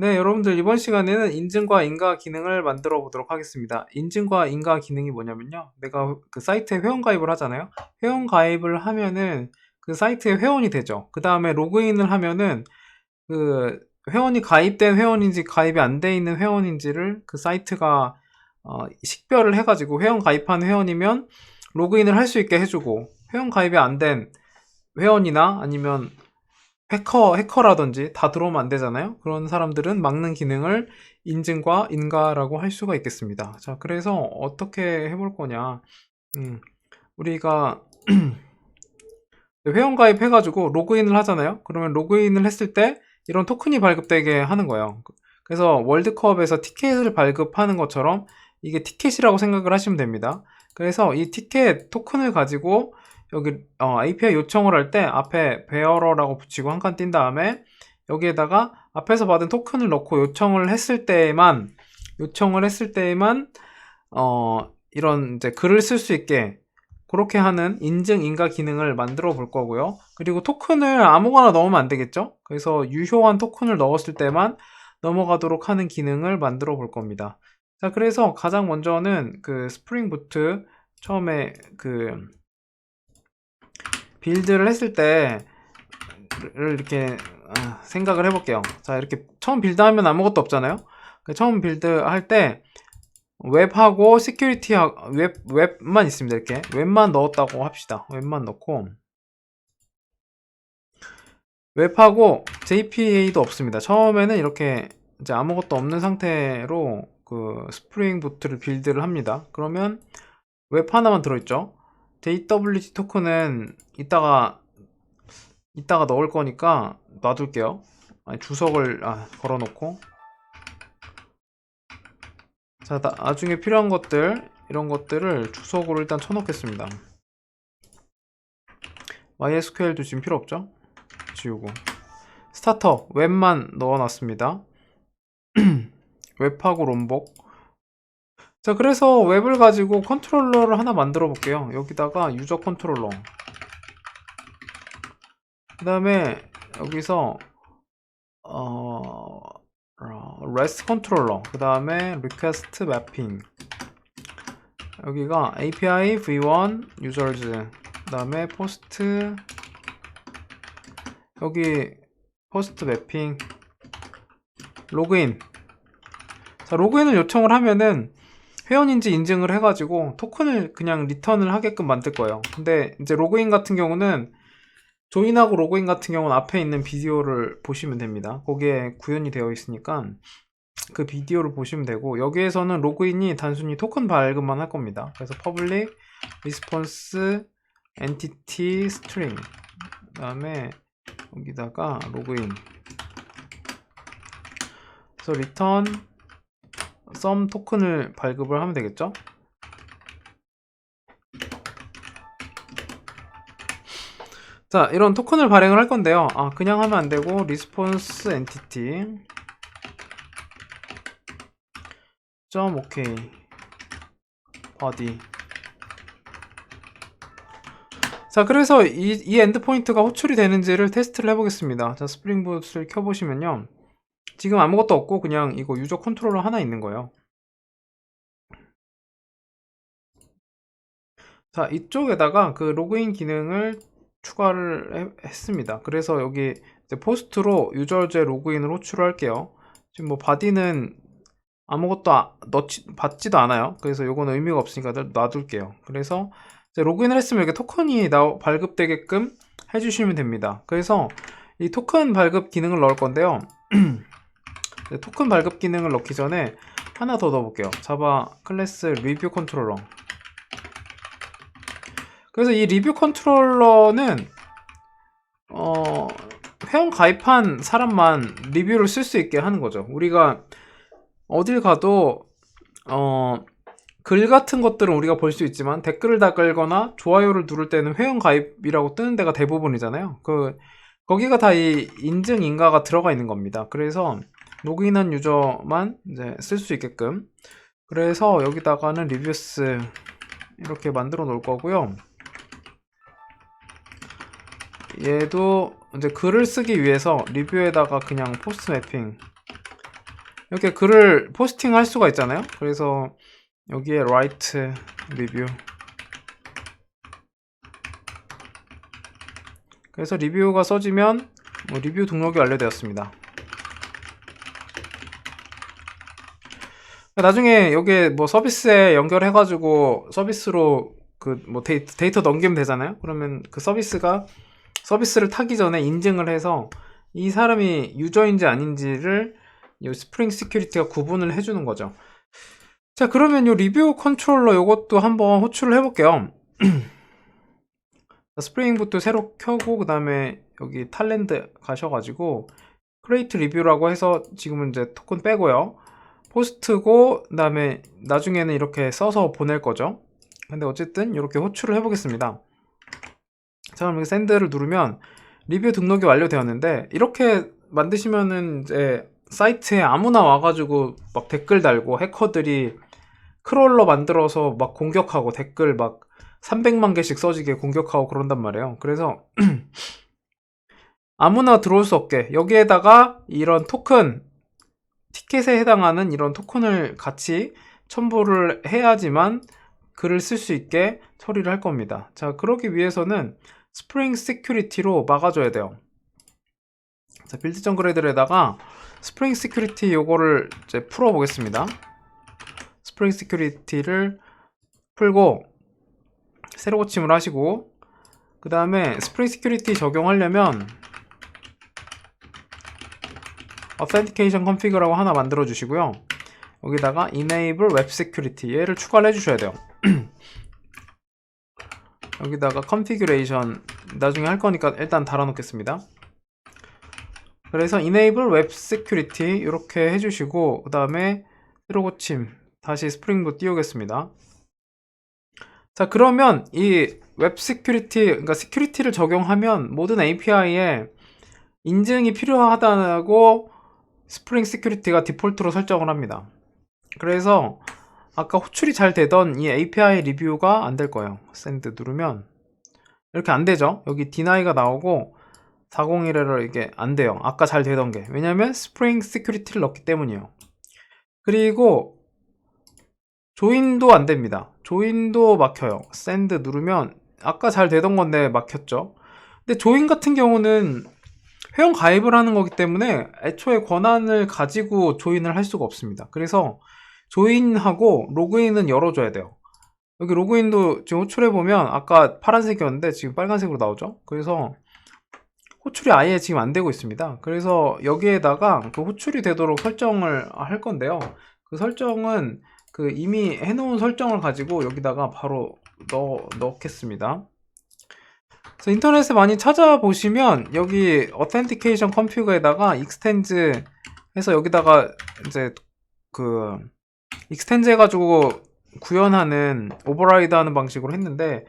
네, 여러분들 이번 시간에는 인증과 인가 기능을 만들어 보도록 하겠습니다. 인증과 인가 기능이 뭐냐면요. 내가 그 사이트에 회원 가입을 하잖아요. 회원 가입을 하면은 그 사이트에 회원이 되죠. 그 다음에 로그인을 하면은 그 회원이 가입된 회원인지 가입이 안 돼 있는 회원인지를 그 사이트가 어, 식별을 해가지고 회원 가입한 회원이면 로그인을 할 수 있게 해주고 회원 가입이 안 된 회원이나 아니면 해커, 해커라든지 다 들어오면 안 되잖아요. 그런 사람들은 막는 기능을 인증과 인가라고 할 수가 있겠습니다. 자, 그래서 어떻게 해볼 거냐. 음, 우리가 회원 가입해가지고 로그인을 하잖아요. 그러면 로그인을 했을 때 이런 토큰이 발급되게 하는 거예요. 그래서 월드컵에서 티켓을 발급하는 것처럼 이게 티켓이라고 생각을 하시면 됩니다. 그래서 이 티켓 토큰을 가지고 여기 어, API 요청을 할 때 앞에 bearer라고 붙이고 한 칸 띈 다음에 여기에다가 앞에서 받은 토큰을 넣고 요청을 했을 때에만 요청을 했을 때에만 어, 이런 이제 글을 쓸 수 있게 그렇게 하는 인증 인가 기능을 만들어 볼 거고요. 그리고 토큰을 아무거나 넣으면 안 되겠죠? 그래서 유효한 토큰을 넣었을 때만 넘어가도록 하는 기능을 만들어 볼 겁니다. 자, 그래서 가장 먼저는 그 스프링 부트 처음에 그 빌드를 했을 때를 이렇게 아, 생각을 해볼게요. 자, 이렇게 처음 빌드하면 아무것도 없잖아요. 그 처음 빌드 할 때 웹하고 시큐리티 웹 웹만 있습니다. 이렇게 웹만 넣었다고 합시다. 웹만 넣고 웹하고 JPA도 없습니다. 처음에는 이렇게 이제 아무것도 없는 상태로 그 스프링 부트를 빌드를 합니다. 그러면 웹 하나만 들어있죠. JWT 토큰은 이따가 이따가 넣을 거니까 놔둘게요. 아니, 주석을 아, 걸어놓고 자 나, 나중에 필요한 것들 이런 것들을 주석으로 일단 쳐놓겠습니다. MySQL도 지금 필요 없죠? 지우고 스타터 웹만 넣어놨습니다. 웹하고 롬복 자 그래서 웹을 가지고 컨트롤러를 하나 만들어 볼게요. 여기다가 유저 컨트롤러. 그 다음에 여기서 어 REST 컨트롤러 그 다음에 request mapping. 여기가 API v1 users. 그 다음에 post 여기 post mapping. 로그인. 자 로그인을 요청을 하면은 회원인지 인증을 해가지고 토큰을 그냥 리턴을 하게끔 만들 거예요. 근데 이제 로그인 같은 경우는 조인하고 로그인 같은 경우는 앞에 있는 비디오를 보시면 됩니다. 거기에 구현이 되어 있으니까 그 비디오를 보시면 되고 여기에서는 로그인이 단순히 토큰 발급만 할 겁니다. 그래서 public response entity string 그 다음에 여기다가 로그인 그래서 return 썸 토큰을 발급을 하면 되겠죠? 자, 이런 토큰을 발행을 할 건데요. 아, 그냥 하면 안 되고 response entity 점 오케이 body 자, 그래서 이, 이 엔드포인트가 호출이 되는지를 테스트를 해보겠습니다. 자, 스프링보트를 켜보시면요. 지금 아무것도 없고 그냥 이거 유저 컨트롤러 하나 있는 거예요. 자, 이쪽에다가 그 로그인 기능을 추가를 해- 했습니다. 그래서 여기 포스트로 유저제 로그인을 호출을 할게요. 지금 뭐 바디는 아무것도 아- 넣지, 받지도 않아요. 그래서 요거는 의미가 없으니까 놔- 놔둘게요. 그래서 로그인을 했으면 이렇게 토큰이 나, 발급되게끔 해주시면 됩니다. 그래서 이 토큰 발급 기능을 넣을 건데요. 네, 토큰 발급 기능을 넣기 전에 하나 더 넣어볼게요. 자바 클래스 리뷰 컨트롤러. 그래서 이 리뷰 컨트롤러는 어, 회원 가입한 사람만 리뷰를 쓸 수 있게 하는 거죠. 우리가 어딜 가도 어, 글 같은 것들은 우리가 볼 수 있지만 댓글을 달거나 좋아요를 누를 때는 회원 가입이라고 뜨는 데가 대부분이잖아요. 그 거기가 다 이 인증 인가가 들어가 있는 겁니다. 그래서 로그인한 유저만 이제 쓸 수 있게끔 그래서 여기다가는 리뷰스 이렇게 만들어 놓을 거고요. 얘도 이제 글을 쓰기 위해서 리뷰에다가 그냥 포스트 매핑 이렇게 글을 포스팅 할 수가 있잖아요. 그래서 여기에 write review 그래서 리뷰가 써지면 뭐 리뷰 등록이 완료되었습니다. 나중에 여기에 뭐 서비스에 연결해가지고 서비스로 그 뭐 데이터, 데이터 넘기면 되잖아요. 그러면 그 서비스가 서비스를 타기 전에 인증을 해서 이 사람이 유저인지 아닌지를 이 스프링 시큐리티가 구분을 해주는 거죠. 자, 그러면 이 리뷰 컨트롤러 이것도 한번 호출을 해볼게요. 스프링부터 새로 켜고 그 다음에 여기 탈랜드 가셔가지고 크레이트 리뷰라고 해서 지금은 이제 토큰 빼고요. 포스트고 그 다음에 나중에는 이렇게 써서 보낼 거죠. 근데 어쨌든 이렇게 호출을 해보겠습니다. 자, 그럼 샌드를 누르면 리뷰 등록이 완료되었는데 이렇게 만드시면은 이제 사이트에 아무나 와가지고 막 댓글 달고 해커들이 크롤러 만들어서 막 공격하고 댓글 막 300만 개씩 써지게 공격하고 그런단 말이에요. 그래서 아무나 들어올 수 없게 여기에다가 이런 토큰 티켓에 해당하는 이런 토큰을 같이 첨부를 해야지만 글을 쓸 수 있게 처리를 할 겁니다. 자, 그러기 위해서는 스프링 시큐리티로 막아줘야 돼요. 자, 빌드 정글레들에다가 스프링 시큐리티 요거를 이제 풀어 보겠습니다. 스프링 시큐리티를 풀고 새로 고침을 하시고 그 다음에 스프링 시큐리티 적용하려면 authentication config라고 하나 만들어 주시고요. 여기다가 enable web security 얘를 추가를 해 주셔야 돼요. 여기다가 configuration 나중에 할 거니까 일단 달아 놓겠습니다. 그래서 enable web security 이렇게 해 주시고 그 다음에 새로 고침 다시 스프링도 띄우겠습니다. 자 그러면 이 웹 시큐리티 그러니까 시큐리티를 적용하면 모든 API에 인증이 필요하다고 스프링 시큐리티가 디폴트로 설정을 합니다. 그래서 아까 호출이 잘 되던 이 API 리뷰가 안 될 거예요. 샌드 누르면 이렇게 안 되죠. 여기 디나이가 나오고 401에러 이게 안 돼요. 아까 잘 되던 게. 왜냐면 스프링 시큐리티를 넣기 때문이에요. 그리고 조인도 안 됩니다. 조인도 막혀요. 샌드 누르면 아까 잘 되던 건데 막혔죠. 근데 조인 같은 경우는 회원 가입을 하는 거기 때문에 애초에 권한을 가지고 조인을 할 수가 없습니다. 그래서 조인하고 로그인은 열어줘야 돼요. 여기 로그인도 지금 호출해 보면 아까 파란색이었는데 지금 빨간색으로 나오죠? 그래서 호출이 아예 지금 안 되고 있습니다. 그래서 여기에다가 그 호출이 되도록 설정을 할 건데요. 그 설정은 그 이미 해놓은 설정을 가지고 여기다가 바로 넣, 넣겠습니다. 그래서 인터넷에 많이 찾아보시면 여기 authentication configu에다가 extend 해서 여기다가 이제 그 extend 해가지고 구현하는 오버라이드 하는 방식으로 했는데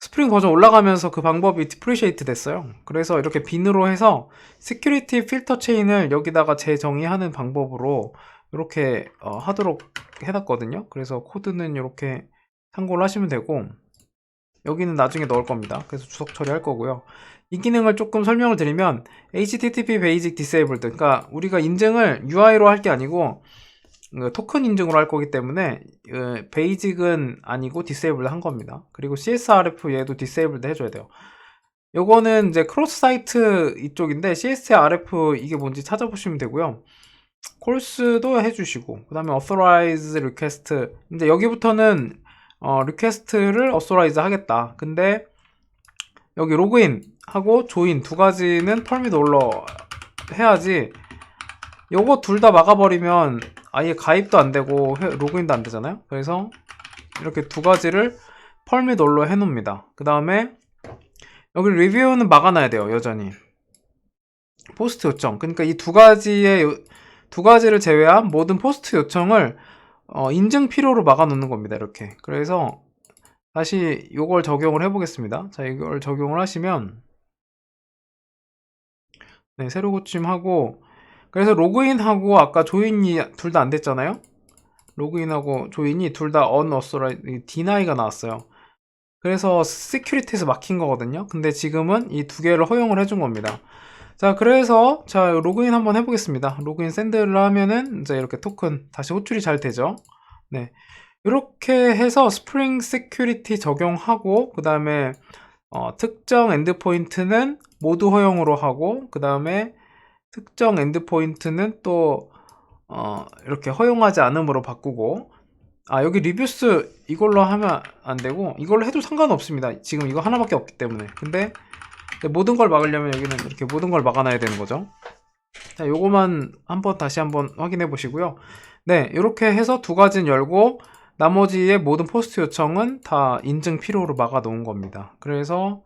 스프링 버전 올라가면서 그 방법이 디프리시에이트 됐어요. 그래서 이렇게 빈으로 해서 시큐리티 필터 체인을 여기다가 재정의하는 방법으로 이렇게 어, 하도록 해놨거든요. 그래서 코드는 이렇게 참고를 하시면 되고 여기는 나중에 넣을 겁니다. 그래서 주석 처리할 거고요. 이 기능을 조금 설명을 드리면 HTTP Basic Disabled 그러니까 우리가 인증을 UI로 할 게 아니고 그 토큰 인증으로 할 거기 때문에 그 베이직은 아니고 디세이블드 한 겁니다. 그리고 CSRF 얘도 디세이블드 해줘야 돼요. 요거는 이제 크로스 사이트 이쪽인데 CSRF 이게 뭔지 찾아보시면 되고요. 콜스도 해주시고 그 다음에 authorize request 이제 여기부터는 어, 리퀘스트를 authorize 하겠다. 근데 여기 로그인 하고 조인 두 가지는 펄밋 올러 해야지 요거 둘 다 막아버리면 아예 가입도 안 되고 회- 로그인도 안 되잖아요. 그래서 이렇게 두 가지를 펄밋 올로 해놓습니다. 그 다음에 여기 리뷰는 막아놔야 돼요. 여전히 포스트 요청. 그러니까 이 두 가지의 요- 두 가지를 제외한 모든 포스트 요청을 어, 인증 필요로 막아놓는 겁니다. 이렇게. 그래서 다시 이걸 적용을 해보겠습니다. 자, 이걸 적용을 하시면 네, 새로 고침하고 그래서 로그인하고 아까 조인이 둘 다 안 됐잖아요. 로그인하고 조인이 둘다 unauthorized deni가 나왔어요. 그래서 시큐리티에서 막힌 거거든요. 근데 지금은 이 두 개를 허용을 해준 겁니다. 자, 그래서 자, 로그인 한번 해보겠습니다. 로그인 샌드를 하면은 이제 이렇게 토큰 다시 호출이 잘 되죠. 네. 이렇게 해서 스프링 세큐리티 적용하고 그 다음에 어, 특정 엔드포인트는 모두 허용으로 하고 그 다음에 특정 엔드포인트는 또 어, 이렇게 허용하지 않음으로 바꾸고 아 여기 리뷰스 이걸로 하면 안 되고 이걸로 해도 상관없습니다 지금 이거 하나밖에 없기 때문에 근데 모든 걸 막으려면 여기는 이렇게 모든 걸 막아놔야 되는 거죠 자 요거만 한번 다시 한번 확인해 보시고요 네 이렇게 해서 두 가지는 열고 나머지의 모든 포스트 요청은 다 인증 필요로 막아 놓은 겁니다 그래서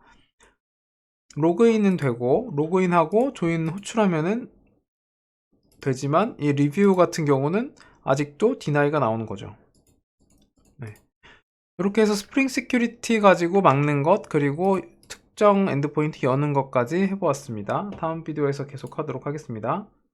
로그인은 되고 로그인하고 조인 호출하면은 되지만 이 리뷰 같은 경우는 아직도 디나이가 나오는 거죠. 네. 이렇게 해서 스프링 시큐리티 가지고 막는 것 그리고 특정 엔드포인트 여는 것까지 해보았습니다. 다음 비디오에서 계속 하도록 하겠습니다.